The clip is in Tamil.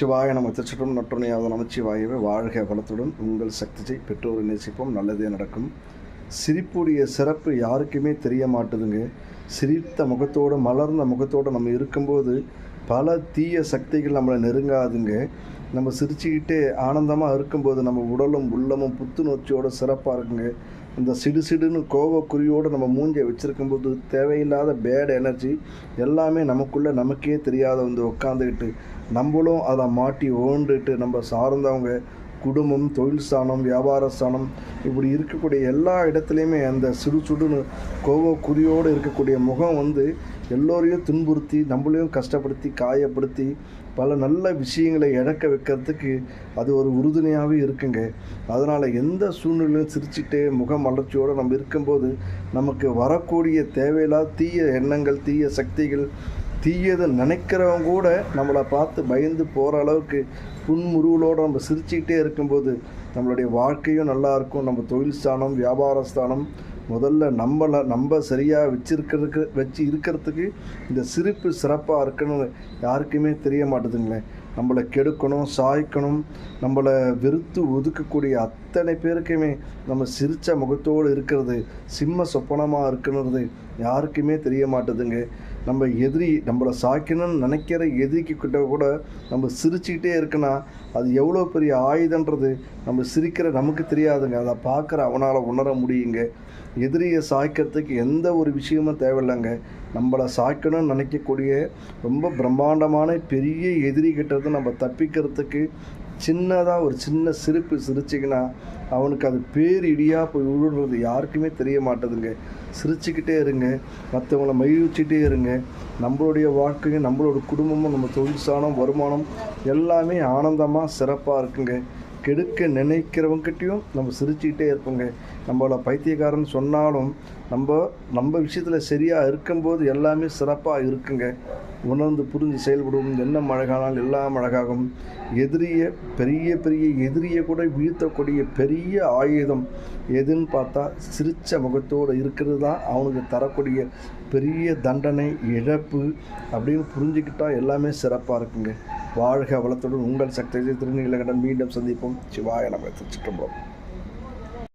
சிவாய நம்ம திருச்சிட்டம் நற்றுணையாவது நமச்சிவாயவே வாழ்க வளத்துடன். உங்கள் சக்தியை பெற்றோரை நேசிப்போம். நல்லதே நடக்கும். சிரிப்புடைய சிறப்பு யாருக்குமே தெரிய மாட்டுதுங்க. சிரித்த முகத்தோடு மலர்ந்த முகத்தோடு நம்ம இருக்கும்போது பல தீய சக்திகள் நம்மளை நெருங்காதுங்க. நம்ம சிரிச்சுக்கிட்டே ஆனந்தமாக இருக்கும்போது நம்ம உடலும் உள்ளமும் புத்துணர்ச்சியோட சிறப்பாக இருக்குங்க. இந்த சிடு சிடுன்னு கோவக்குறியோடு நம்ம மூஞ்சை வச்சுருக்கும்போது தேவையில்லாத பேட் எனர்ஜி எல்லாமே நமக்குள்ளே நமக்கே தெரியாத வந்து உட்காந்துக்கிட்டு நம்மளும் அதை மாட்டி ஓண்டுட்டு நம்ம சார்ந்தவங்க குடும்பம் தொழில் ஸ்தானம் வியாபார ஸ்தானம் இப்படி இருக்கக்கூடிய எல்லா இடத்துலையுமே அந்த சுடு சுடுன்னு இருக்கக்கூடிய முகம் வந்து எல்லோரையும் துன்புறுத்தி நம்மளையும் கஷ்டப்படுத்தி காயப்படுத்தி பல நல்ல விஷயங்களை இழக்க வைக்கிறதுக்கு அது ஒரு உறுதுணையாகவே இருக்குங்க. அதனால் எந்த சூழ்நிலையும் சிரிச்சுட்டே முக மலர்ச்சியோடு நம்ம இருக்கும்போது நமக்கு வரக்கூடிய தேவையில்லாத தீய எண்ணங்கள் தீய சக்திகள் தீயதை நினைக்கிறவங்க கூட நம்மளை பார்த்து பயந்து போகிற அளவுக்கு புன்முருவலோடு நம்ம சிரிச்சுக்கிட்டே இருக்கும்போது நம்மளுடைய வாழ்க்கையும் நல்லா இருக்கும். நம்ம தொழில் ஸ்தானம் வியாபார ஸ்தானம் முதல்ல நம்மளை நம்ம சரியாக வச்சிருக்கிறதுக்கு வச்சு இருக்கிறதுக்கு இந்த சிரிப்பு சிறப்பாக இருக்குன்னு யாருக்குமே தெரிய மாட்டுதுங்களேன் நம்மளை கெடுக்கணும் சாய்க்கணும் நம்மளை வெறுத்து ஒதுக்கக்கூடிய அத்தனை பேருக்குமே நம்ம சிரித்த முகத்தோடு இருக்கிறது சிம்ம சொப்பனமாக இருக்கணுன்றது யாருக்குமே தெரிய மாட்டுதுங்க. நம்ம எதிரி நம்மளை சாய்க்கணும்னு நினைக்கிற எதிரிக்கு கிட்ட கூட நம்ம சிரிச்சுக்கிட்டே இருக்குன்னா அது எவ்வளோ பெரிய ஆயுதன்றது நம்ம சிரிக்கிற நமக்கு தெரியாதுங்க. அதை பார்க்குற அவனால் உணர முடியுங்க. எதிரியை சாய்க்கிறதுக்கு எந்த ஒரு விஷயமும் தேவையில்லைங்க. நம்மளை சாய்க்கணும்னு நினைக்கக்கூடிய ரொம்ப பிரம்மாண்டமான பெரிய எதிரி கிட்டது நம்ம தப்பிக்கிறதுக்கு சின்னதாக ஒரு சின்ன சிரிப்பு சிரிச்சிங்கன்னா அவனுக்கு அது பேர் இடியாக போய் விழுறது யாருக்குமே தெரிய மாட்டேதுங்க. சிரிச்சுக்கிட்டே இருங்க. மற்றவங்கள மகிழ்ச்சிட்டே இருங்க. நம்மளுடைய வாழ்க்கையும் நம்மளோட குடும்பமும் நம்ம தொழில் சாணம் வருமானம் எல்லாமே ஆனந்தமாக சிறப்பாக இருக்குங்க. கெடுக்க நினைக்கிறவங்ககிட்டையும் நம்ம சிரிச்சுக்கிட்டே இருப்போங்க. நம்மளை பைத்தியக்காரன் சொன்னாலும் நம்ம நம்ம விஷயத்தில் சரியாக இருக்கும்போது எல்லாமே சிறப்பாக இருக்குங்க. உணர்ந்து புரிஞ்சு செயல்படும் என்ன அழகானால் எல்லாம் அழகாகும் எதிரிய பெரிய பெரிய எதிரியை கூட வீழ்த்தக்கூடிய பெரிய ஆயுதம் எதுன்னு பார்த்தா சிரித்த முகத்தோடு இருக்கிறது தான் அவனுக்கு தரக்கூடிய பெரிய தண்டனை இழப்பு அப்படின்னு புரிஞ்சுக்கிட்டால் எல்லாமே சிறப்பாக இருக்குங்க. வாழ்க வளத்துடன். உங்கள் சக்தி திருநீலகடன் மீண்டும் சந்திப்போம். சிவாய நம்ம திருச்சிட்டம்பலம்